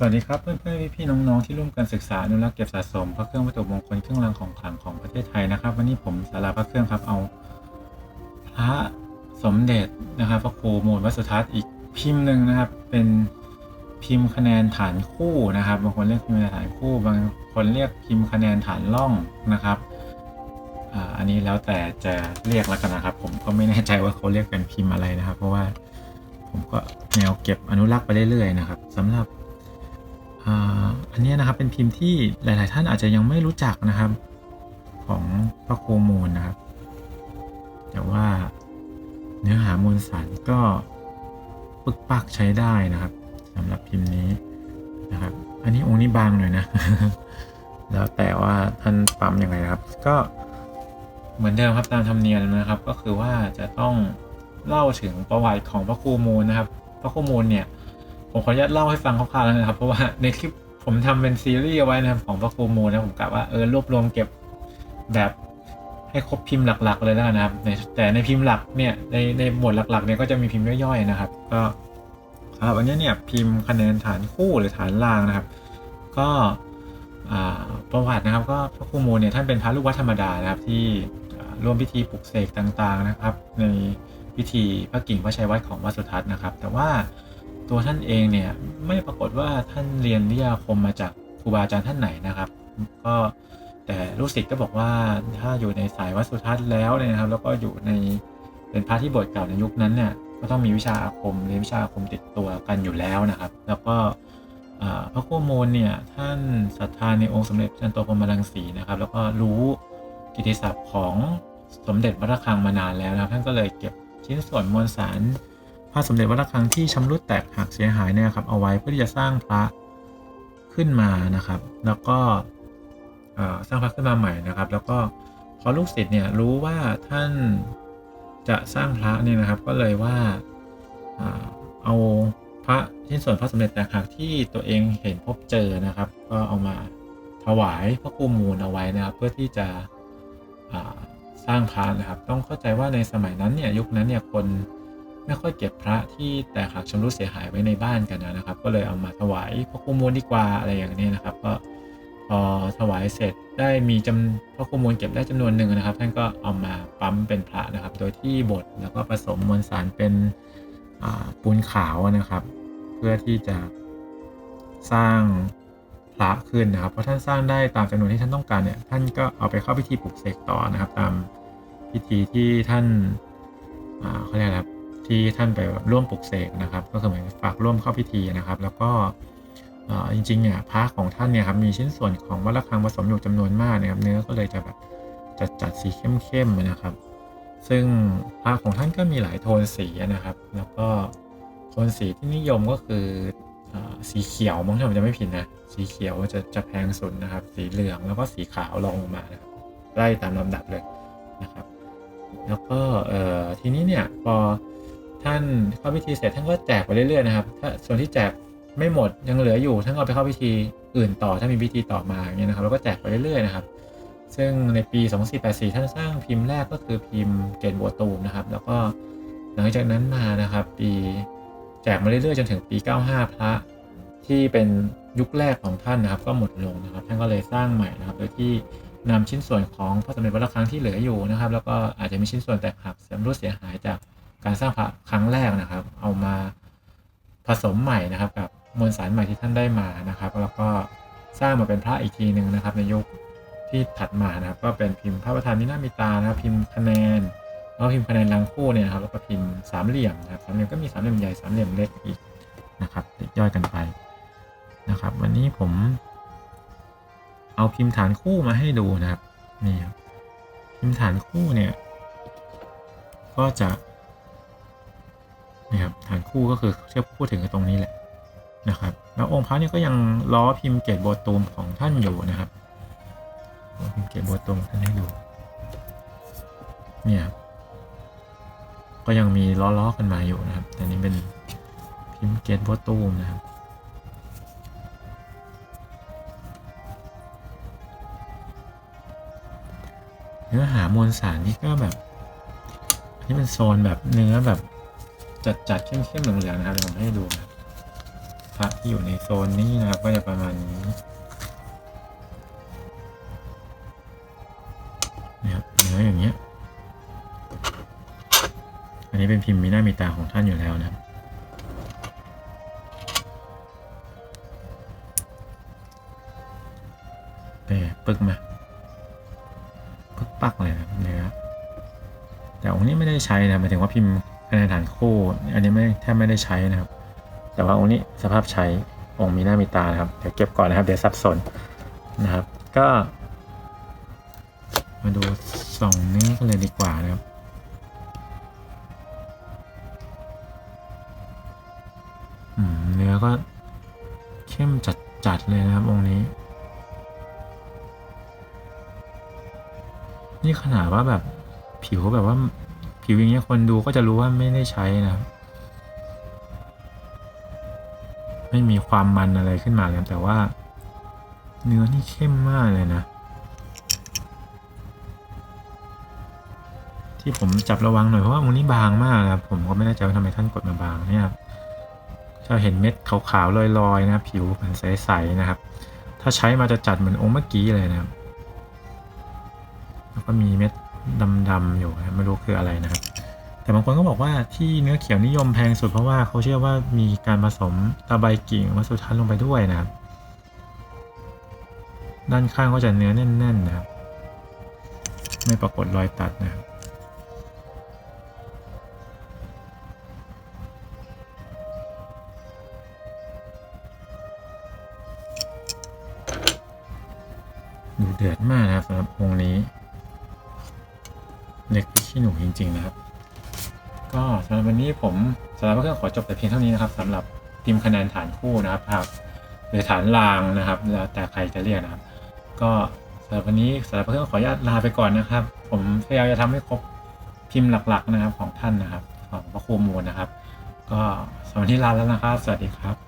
สวัสดีครับเพื่อนๆพี่ๆน้องๆที่ร่วมกันศึกษาอนุรักษ์เก็บสะสมพระเครื่องวัตถุมงคลเครื่องรางของขลังของประเทศไทยนะครับ วันนี้ผมสาราพระเครื่องครับเอาพระสมเด็จนะครับพระครูมูลวัสุทัศน์อีกพิมพ์หนึ่งนะครับ เป็นพิมพ์คะแนนฐานคู่นะครับบางคนเรียกพิมพ์คะแนฐานคู่ บางคนเรียกพิมพ์คะแนนฐานล่องนะครับอันนี้แล้วแต่จะเรียกแล้วกันนะครับ ผมก็ไม่แน่ใจว่าเขาเรียกเป็นพิมพ์อะไรนะครับ เพราะว่าผมก็แนวเก็บอนุรักษ์ไปเรื่อยๆนะครับสำหรับ อันนี้นะครับเป็นพิมพ์ที่หลาย ๆ ท่านอาจจะยังไม่รู้จักนะครับของพระโคมูลนะครับ แต่ว่าเนื้อหามวลสารก็ปึกปักใช้ได้นะครับสำหรับพิมพ์นี้นะครับ อันนี้องค์นี้บางหน่อยนะ แล้วแต่ว่าท่านปั๊มยังไงนะครับ ก็เหมือนเดิมครับตามธรรมเนียมนะครับ ก็คือว่าจะต้องเล่าถึงประวัติของพระครูมูลนะครับ พระครูมูลเนี่ย ผมขออนุญาตเล่าให้ฟังคร่าวๆแล้วนะครับ เพราะว่าในคลิปผมทำเป็นซีรีส์เอาไว้นะครับของพระครูมูนะผมกะว่าเออรวบรวมเก็บแบบให้ครบพิมพ์หลักๆเลยแล้วนะครับแต่ในพิมพ์หลักเนี่ยในในหมวดหลักๆเนี่ยก็จะมีพิมพ์ย่อยๆนะครับ ก็สำหรับอันนี้เนี่ยพิมพ์คะแนนฐานคู่หรือฐานล่างนะครับ ก็ประวัตินะครับ ก็พระครูมูลเนี่ยท่านเป็นพระลูกวัดธรรมดานะครับ ที่ร่วมพิธีปลุกเสกต่างๆนะครับ ในพิธีพระกิ่งพระชัยวัดของวัดสุทัศน์นะครับ แต่ว่า ตัวท่านเองเนี่ยไม่ปรากฏว่าท่านเรียนวิทยาคมมาจากครูบาอาจารย์ท่านไหนนะครับ ก็แต่ลูกศิษย์ก็บอกว่าถ้าอยู่ในสายวัดสุทัศน์แล้วเนี่ยนะครับ แล้วก็อยู่ในเป็นพระที่บวชเก่าในยุคนั้นเนี่ยก็ต้องมีวิชาอาคมเรียนวิชาอาคมติดตัวกันอยู่แล้วนะครับ แล้วก็พระโคโมลเนี่ยท่านศรัทธาในองค์สมเด็จจันโตพรมรังสีนะครับ แล้วก็รู้กิติศัพท์ของสมเด็จวัดระฆังมานานแล้วนะครับ ท่านก็เลยเก็บชิ้นส่วนมวลสาร พระสมเด็จวัดระฆังที่ชำรุดแตกหักเสียหายเนี่ยครับเอาไว้เพื่อที่จะสร้างพระขึ้นมานะครับ แล้วก็สร้างพระขึ้นมาใหม่นะครับ แล้วก็พอลูกศิษย์เนี่ยรู้ว่าท่านจะสร้างพระเนี่ยนะครับ ก็เลยว่าอเอาพระชิ้นส่วนพระสมเด็จแตกหักที่ตัวเองเห็นพบเจอนะครับ ก็เอามาถวายพระครูมูลเอาไว้นะครับ เพื่อที่จะสร้างพระนะครับ ต้องเข้าใจว่าในสมัยนั้นเนี่ยยุคนั้นเนี่ยคน ไม่ค่อยเก็บพระที่แตกหักชำรุดเสียหายไว้ในบ้านกันนะครับ ก็เลยเอามาถวายพระครูมูลดีกว่าอะไรอย่างนี้นะครับ ก็พอถวายเสร็จได้มีจำพระครูมูลเก็บได้จำนวนหนึ่งนะครับ ท่านก็เอามาปั๊มเป็นพระนะครับ โดยที่บดแล้วก็ผสมมวลสารเป็นปูนขาวนะครับ เพื่อที่จะสร้างพระขึ้นนะครับ เพราะท่านสร้างได้ตามจำนวนที่ท่านต้องการเนี่ยท่านก็เอาไปเข้าพิธีปลุกเสกต่อนะครับ ตามพิธีที่ท่านเขาเรียกอะไรครับ ที่ท่านไปร่วมปลุกเสกนะครับ ก็คือเหมือนฝากร่วมเข้าพิธีนะครับ แล้วก็จริงๆเนี่ยพระของท่านเนี่ยครับมีชิ้นส่วนของวัดระฆังผสมอยู่จำนวนมากนะครับ เนื้อก็เลยจะแบบจัดจัดสีเข้มๆนะครับ ซึ่งพระของท่านก็มีหลายโทนสีนะครับ แล้วก็โทนสีที่นิยมก็คืออสีเขียวมั้งถ้าผมจะไม่ผิดนะสีเขียวจะจะแพงสุดนะครับ สีเหลืองแล้วก็สีขาวรองลงมานะครับไล่ตามลำดับเลยนะครับ แล้วก็ทีนี้เนี่ยพอ ท่านเข้าพิธีเสร็จท่านก็แจกไปเรื่อยๆนะครับ ถ้าส่วนที่แจกไม่หมดยังเหลืออยู่ท่านก็ไปเข้าพิธีอื่นต่อถ้ามีพิธีต่อมาอย่างเงี้ยนะครับแล้วก็แจกไปเรื่อยๆนะครับ ซึ่งในปี 2484 ท่านสร้างพิมพ์แรกก็คือพิมพ์เกตบัวตูมนะครับ แล้วก็หลังจากนั้นมานะครับ ปีแจกมาเรื่อยๆจนถึงปี 95 พระที่เป็นยุคแรกของท่านนะครับ ก็หมดลงนะครับ ท่านก็เลยสร้างใหม่นะครับโดยที่นำชิ้นส่วนของพระสมเด็จวัดระฆังที่เหลืออยู่นะครับ แล้วก็อาจจะมีชิ้นส่วนแตกหักเสียมรุดเสียหายจาก การสร้างพระครั้งแรกนะครับ เอามาผสมใหม่นะครับ กับมวลสารใหม่ที่ท่านได้มานะครับ แล้วก็สร้างมาเป็นพระอีกทีหนึ่งนะครับ ในยุคที่ถัดมานะครับ ก็เป็นพิมพ์พระประธานมินามิตานะครับ พิมพ์คะแนนแล้วพิมพ์คะแนนรังคู่เนี่ยนะครับแล้วก็พิมพ์สามเหลี่ยมนะครับสามเหลี่ยมก็มีสามเหลี่ยมใหญ่สามเหลี่ยมเล็กอีกนะครับย่อยกันไปนะครับ วันนี้ผม เอาพิมพ์ฐานคู่มาให้ดูนะครับนี่ครับพิมพ์ฐานคู่เนี่ย ก็จะ นี่ครับฐานคู่ก็คือเชื่อพูดถึงตรงนี้แหละนะครับ แล้วองค์พระเนี่ยก็ยังล้อพิมพ์เกตโบตูมของท่านอยู่นะครับผมเก็บบัวตรงท่านให้ดูเนี่ยก็ยังมีล้อๆกันมาอยู่นะครับ แต่นี้เป็นพิมพ์เกตบัวตูมนะครับเนื้อหามวลสารนี่ก็แบบ นี่เป็นโซนแบบเนื้อแบบ จัดจัดๆเข้มๆเหลืองๆนะครับเดี๋ยวผมให้ดูนะพระที่อยู่ในโซนนี้นะครับ ก็จะประมาณนี้นะครับเนื้ออย่างเงี้ย อันนี้เป็นพิมพ์มีหน้ามีตาของท่านอยู่แล้วนะครับเป๊ปึกมาปึกปักเลยนะครับเนื้อแต่องค์นี้ไม่ได้ใช้นะหมายถึงว่าพิมพ์ คะแนฐานคู่ อันนี้ไม่แทบไม่ได้ใช้นะครับ แต่ว่าองค์นี้สภาพใช้องค์มีหน้ามีตานะครับเดี๋ยวเก็บก่อนนะครับเดี๋ยวสับสนนะครับ ก็ มาดูสองนื้กันเลยดีกว่านะครับอืมเนื้อก็เข้มจัดจัดๆเลยนะครับองค์นี้ นี่ขนาดว่าแบบผิวแบบว่า ผิวอย่างเงี้ยคนดูก็จะรู้ว่าไม่ได้ใช้นะครับไม่มีความมันอะไรขึ้นมาเลยแต่ว่า เนื้อนี่เข้มมากเลยนะ ที่ผมจับระวังหน่อยเพราะว่าองค์นี้บางมากนะผมก็ไม่แน่ใจว่าทำไมท่านกดมาบางเนี่ยจะเห็นเม็ดขาวๆลอยๆนะผิวมันใสๆนะครับ ถ้าใช้มาจะจัดเหมือนองค์เมื่อกี้เลยนะครับแล้วก็มีเม็ด ดำๆอยู่ครับไม่รู้คืออะไรนะครับ แต่บางคนก็บอกว่าที่เนื้อเขียวนิยมแพงสุดเพราะว่าเขาเชื่อว่ามีการผสมตะไบกิ่งวัสดุทันลงไปด้วยนะครับ ด้านข้างก็จะเนื้อแน่นๆนะครับ ไม่ปรากฏรอยตัดนะครับดูเดือดมากนะครับสำหรับวงนี้ เล็กที่หนูจริง ๆ นะครับ ก็สำหรับวันนี้ผมสำหรับเพื่อนขอจบแต่เพียงเท่านี้นะครับสำหรับพิมพ์คะแนนฐานคู่นะครับครับหรือฐานรางนะครับแล้วแต่ใครจะเรียกนะครับ ก็สำหรับวันนี้สำหรับเพื่อนขออนุญาตลาไปก่อนนะครับ ผมพยายามจะทำให้ครบพิมพ์หลัก ๆ นะครับของท่านนะครับ ของพระครูมูลนะครับ ก็สำหรับวันนี้ลาแล้วนะครับ สวัสดีครับ